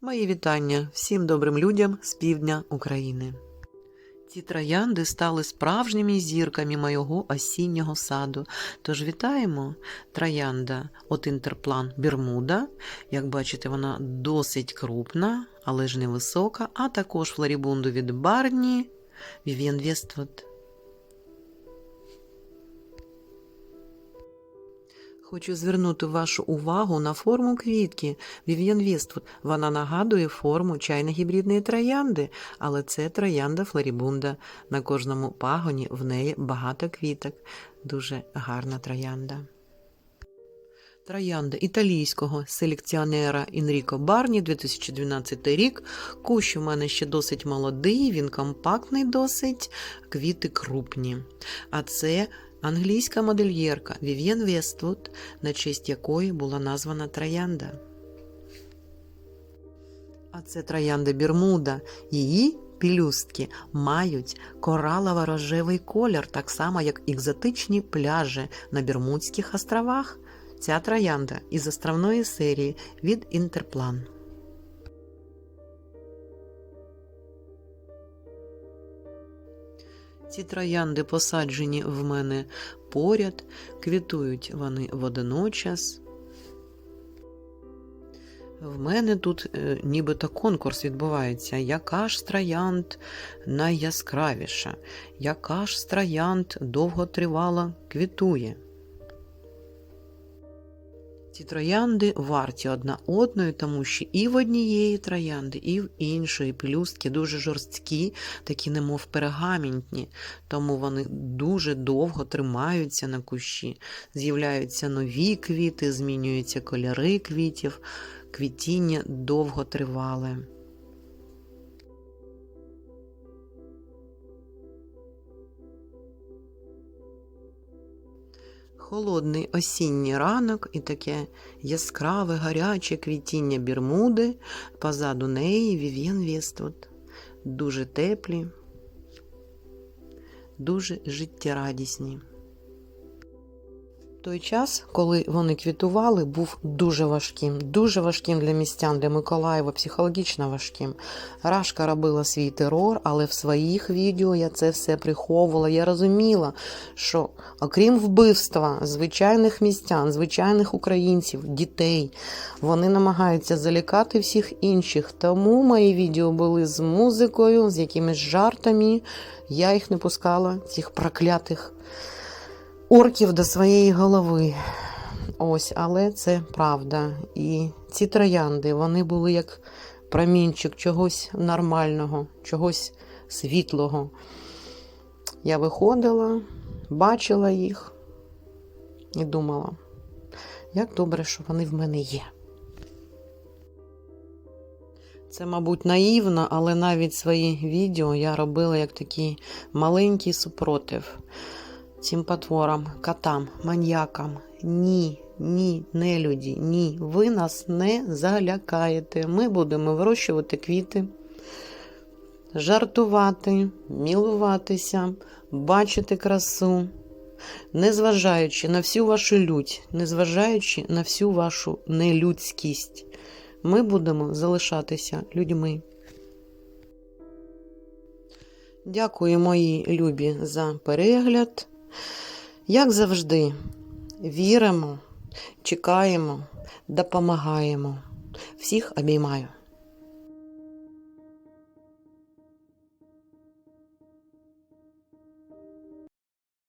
Мої вітання всім добрим людям з півдня України. Ці троянди стали справжніми зірками моєго осіннього саду. Тож вітаємо троянда от інтерплан Бермуда. Як бачите, вона досить крупна, але ж невисока, а також флорібунду від Барні Вів'єн Вествуд. Хочу звернути вашу увагу на форму квітки Вів'ян Вествуд. Вона нагадує форму чайно-гібридної троянди, але це троянда флорібунда. На кожному пагоні в неї багато квіток. Дуже гарна троянда. Троянда італійського селекціонера Інріко Барні 2012 рік. Кущ у мене ще досить молодий, він компактний досить, квіти крупні. А це англійська модельєрка Вів'єн Вествуд, на честь якої була названа троянда. А це троянда Бермуда. Її пілюстки мають коралово-рожевий колір, так само як екзотичні пляжі на Бермудських островах. Ця троянда із островної серії від Інтерплан. Ці троянди посаджені в мене поряд, квітують вони водночас. В мене тут е, нібито конкурс відбувається. Яка ж троянд найяскравіша, яка ж троянд довготривало квітує. Ці троянди варті одна одної, тому що і в однієї троянди, і в іншої пелюстки дуже жорсткі, такі немов пергаментні, тому вони дуже довго тримаються на кущі. З'являються нові квіти, змінюються кольори квітів, квітіння довго тривале. Холодний осінній ранок і таке яскраве, гаряче квітіння Бермуди, позаду неї Вів'єн Вествуд. Дуже теплі, дуже життєрадісні. Той час, коли вони квітували, був дуже важким, дуже важким для містян, для Миколаєва, психологічно важким. Рашка робила свій терор, але в своїх відео я це все приховувала. Я розуміла, що окрім вбивства звичайних містян, звичайних українців, дітей, вони намагаються залякати всіх інших. Тому мої відео були з музикою, з якимись жартами. Я їх не пускала, цих проклятих орків до своєї голови. Ось, але це правда. І ці троянди вони були як промінчик чогось нормального, чогось світлого. Я виходила, бачила їх і думала, як добре, що вони в мене є. Це, мабуть, наївно, але навіть свої відео я робила як такий маленький супротив цим потворам, котам, маньякам. Ні, ні, не люди, ні. Ви нас не залякаєте. Ми будемо вирощувати квіти, жартувати, мілуватися, бачити красу, незважаючи на всю вашу лють, незважаючи на всю вашу нелюдськість. Ми будемо залишатися людьми. Дякую, мої любі, за перегляд. Як завжди, віримо, чекаємо, допомагаємо. Всіх обіймаю.